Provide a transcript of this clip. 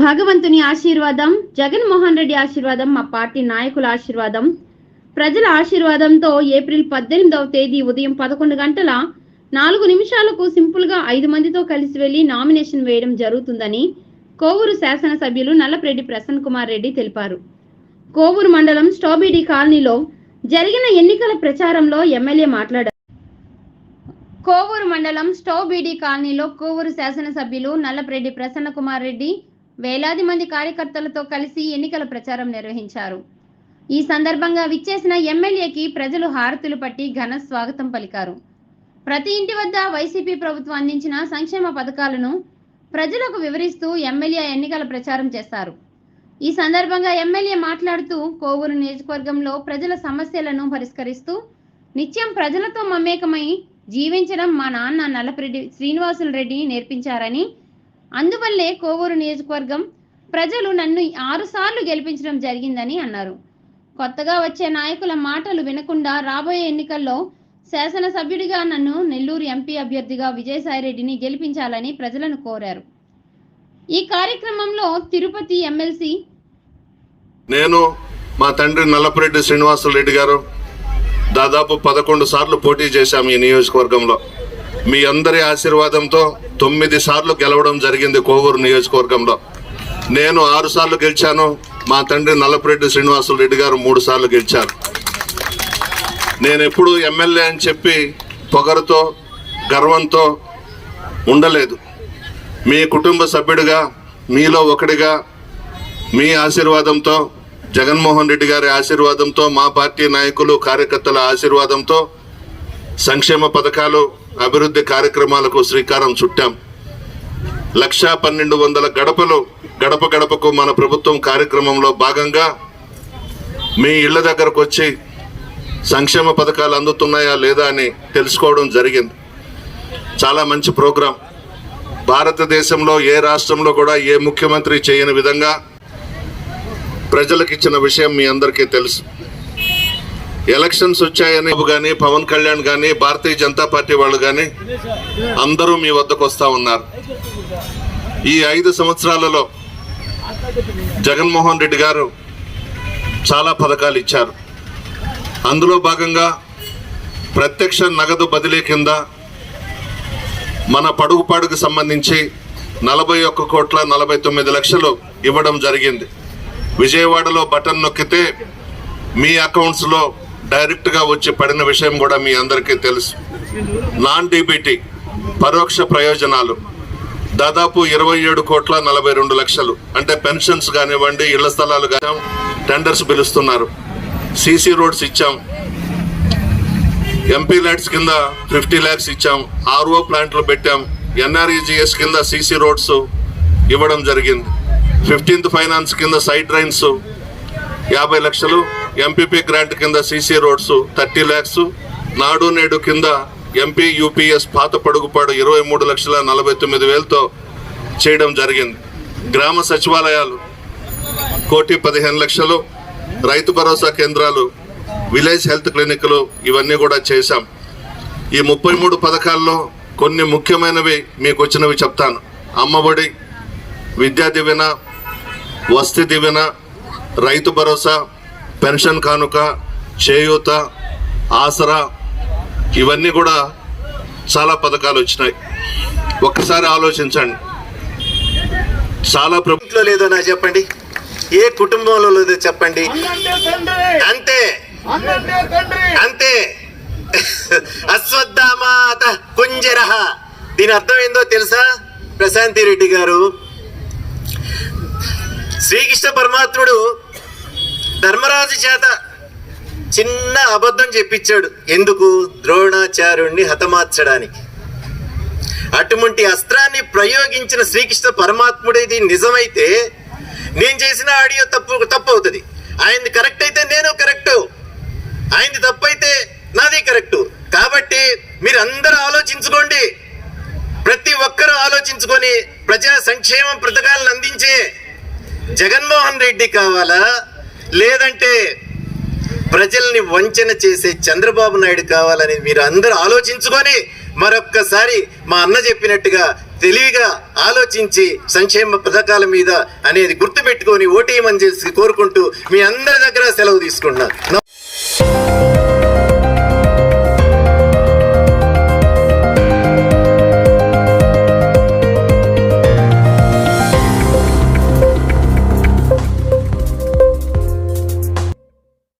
భగవంతుని ఆశీర్వాదం జగన్మోహన్ రెడ్డి ఆశీర్వాదం మా పార్టీ నాయకుల ఆశీర్వాదం. ప్రజల ఆశీర్వాదంతో ఏప్రిల్ పద్దెనిమిదవ తేదీ ఉదయం పదకొండు గంటల నాలుగు నిమిషాలకు సింపుల్గా ఐదు మందితో కలిసి వెళ్ళి నామినేషన్ వేయడం జరుగుతుందని కోవూరు శాసనసభ్యులు నల్లప్రెడ్డి ప్రసన్న కుమార్ రెడ్డి తెలిపారు. కోవూరు మండలం స్ట్రాబెరీ కాలనీలో జరిగిన ఎన్నికల ప్రచారంలో ఎమ్మెల్యే మాట్లాడారు. కోవూరు మండలం స్టోబీడి కాలనీలో కోవూరు శాసనసభ్యులు నల్లప్రెడ్డి ప్రసన్న కుమార్ రెడ్డి వేలాది మంది కార్యకర్తలతో కలిసి ఎన్నికల ప్రచారం నిర్వహించారు. ఈ సందర్భంగా విచ్చేసిన ఎమ్మెల్యేకి ప్రజలు హారతులు పట్టి ఘన స్వాగతం పలికారు. ప్రతి ఇంటి వద్ద వైసీపీ ప్రభుత్వం అందించిన సంక్షేమ పథకాలను ప్రజలకు వివరిస్తూ ఎమ్మెల్యే ఎన్నికల ప్రచారం చేశారు. ఈ సందర్భంగా ఎమ్మెల్యే మాట్లాడుతూ కోవూరు నియోజకవర్గంలో ప్రజల సమస్యలను పరిష్కరిస్తూ నిత్యం ప్రజలతో మమేకమై జీవించడం మా నాన్న నల్లపరెడ్డి శ్రీనివాసులు రెడ్డి నేర్పించారని అందువల్లే కోవూరు నియోజకవర్గం ప్రజలు నన్ను ఆరుసార్లు గెలిపించడం జరిగిందని అన్నారు. కొత్తగా వచ్చే నాయకుల మాటలు వినకుండా రాబోయే ఎన్నికల్లో శాసనసభ్యుడిగా నన్ను నెల్లూరు ఎంపీ అభ్యర్థిగా విజయసాయిరెడ్డిని గెలిపించాలని ప్రజలను కోరారు. ఈ కార్యక్రమంలో తిరుపతి ఎమ్మెల్సీ నేను మా తండ్రి నల్లపురెడ్డి శ్రీనివాసరెడ్డి గారు దాదాపు పదకొండు సార్లు పోటీ చేశాము ఈ నియోజకవర్గంలో. మీ అందరి ఆశీర్వాదంతో తొమ్మిది సార్లు గెలవడం జరిగింది కోవూరు నియోజకవర్గంలో. నేను ఆరు సార్లు గెలిచాను. మా తండ్రి నల్లపరెడ్డి శ్రీనివాసులు రెడ్డి గారు మూడు సార్లు గెలిచారు. నేను ఎప్పుడు ఎమ్మెల్యే అని చెప్పి పొగరుతో గర్వంతో ఉండలేదు. మీ కుటుంబ సభ్యుడిగా మీలో ఒకడిగా మీ ఆశీర్వాదంతో జగన్మోహన్ రెడ్డి గారి ఆశీర్వాదంతో మా పార్టీ నాయకులు కార్యకర్తల ఆశీర్వాదంతో సంక్షేమ పథకాలు అభివృద్ధి కార్యక్రమాలకు శ్రీకారం చుట్టాం. లక్షా పన్నెండు వందల గడపలు గడప గడపకు మన ప్రభుత్వం కార్యక్రమంలో భాగంగా మీ ఇళ్ళ దగ్గరకు వచ్చి సంక్షేమ పథకాలు అందుతున్నాయా లేదా అని తెలుసుకోవడం జరిగింది. చాలా మంచి ప్రోగ్రాం. భారతదేశంలో ఏ రాష్ట్రంలో కూడా ఏ ముఖ్యమంత్రి చేయని విధంగా ప్రజలకు ఇచ్చిన విషయం మీ అందరికీ తెలుసు. ఎలక్షన్స్ వచ్చాయని కానీ పవన్ కళ్యాణ్ కానీ భారతీయ జనతా పార్టీ వాళ్ళు కానీ అందరూ మీ వద్దకు వస్తా ఉన్నారు. ఈ ఐదు సంవత్సరాలలో జగన్మోహన్ రెడ్డి గారు చాలా పథకాలు ఇచ్చారు. అందులో భాగంగా ప్రత్యక్ష నగదు బదిలీ కింద మన పడుగుపాడుకు సంబంధించి నలభై ఒక్క కోట్ల నలభై తొమ్మిది లక్షలు ఇవ్వడం జరిగింది. విజయవాడలో బటన్ నొక్కితే మీ అకౌంట్స్లో డైరెక్ట్గా వచ్చి పడిన విషయం కూడా మీ అందరికీ తెలుసు. నాన్ డీబీటీ పరోక్ష ప్రయోజనాలు. దాదాపు ఇరవై ఏడు కోట్ల నలభై రెండు లక్షలు. అంటే పెన్షన్స్ కానివ్వండి ఇళ్ళ స్థలాలు కానీ టెండర్స్ పిలుస్తున్నారు. సీసీ రోడ్స్ ఇచ్చాం. ఎంపీ ల్యాడ్స్ కింద ఫిఫ్టీ ల్యాక్స్ ఇచ్చాం. ఆర్ఓ ప్లాంట్లు పెట్టాం. ఎన్ఆర్ఈజిఎస్ కింద సీసీ రోడ్స్ ఇవ్వడం జరిగింది. ఫిఫ్టీన్త్ ఫైనాన్స్ కింద సైడ్ డ్రైన్స్ యాభై లక్షలు. ఎంపీపీ గ్రాంట్ కింద CC roads thirty lakhs Nadu Nedu కింద ఎంపీ యూపీఎస్ పాత పడుగుపాడు ఇరవై మూడు లక్షల నలభై తొమ్మిది వేలతో చేయడం జరిగింది. గ్రామ సచివాలయాలు కోటి పదిహేను లక్షలు రైతు భరోసా కేంద్రాలు విలేజ్ హెల్త్ క్లినిక్లు ఇవన్నీ కూడా చేశాం. ఈ ముప్పై మూడు పథకాల్లో కొన్ని ముఖ్యమైనవి మీకు వచ్చినవి చెప్తాను. అమ్మఒడి విద్యా దీవెన వసతి దీవెన రైతు భరోసా పెన్షన్ కానుక చేయూత ఆసరా ఇవన్నీ కూడా చాలా పథకాలు వచ్చినాయి. ఒక్కసారి ఆలోచించండి. చాలా ప్రభుత్వం లేదో నాకు చెప్పండి. ఏ కుటుంబంలో లేదో చెప్పండి. అంతే. అంతే. అశ్వత్థామాత కుంజరహ దీని అర్థం ఏందో తెలుసా? ప్రశాంతి రెడ్డి గారు. శ్రీకృష్ణ పరమాత్ముడు ధర్మరాజు చేత చిన్న అబద్ధం చెప్పించాడు. ఎందుకు? ద్రోణాచార్యుణ్ణి హతమార్చడానికి. అటువంటి అస్త్రాన్ని ప్రయోగించిన శ్రీకృష్ణ పరమాత్ముడేది నిజమైతే నేను చేసిన ఆడియో తప్పు తప్పు అవుతుంది. ఆయనది కరెక్ట్ అయితే నేను కరెక్ట్. ఆయనది తప్పు అయితే నాది కరెక్ట్. కాబట్టి మీరు అందరూ ఆలోచించుకోండి. ప్రతి ఒక్కరూ ఆలోచించుకొని ప్రజా సంక్షేమ పథకాలను అందించే జగన్మోహన్ రెడ్డి కావాలా? లేదంటే ప్రజల్ని వంచన చేసే చంద్రబాబు నాయుడు కావాలని మీరు అందరూ ఆలోచించుకొని మరొక్కసారి మా అన్న చెప్పినట్టుగా తెలివిగా ఆలోచించి సంక్షేమ పథకాల మీద అనేది గుర్తుపెట్టుకొని ఓటేయమని చేసి కోరుకుంటూ మీ అందరి దగ్గర సెలవు తీసుకుంటున్నాను.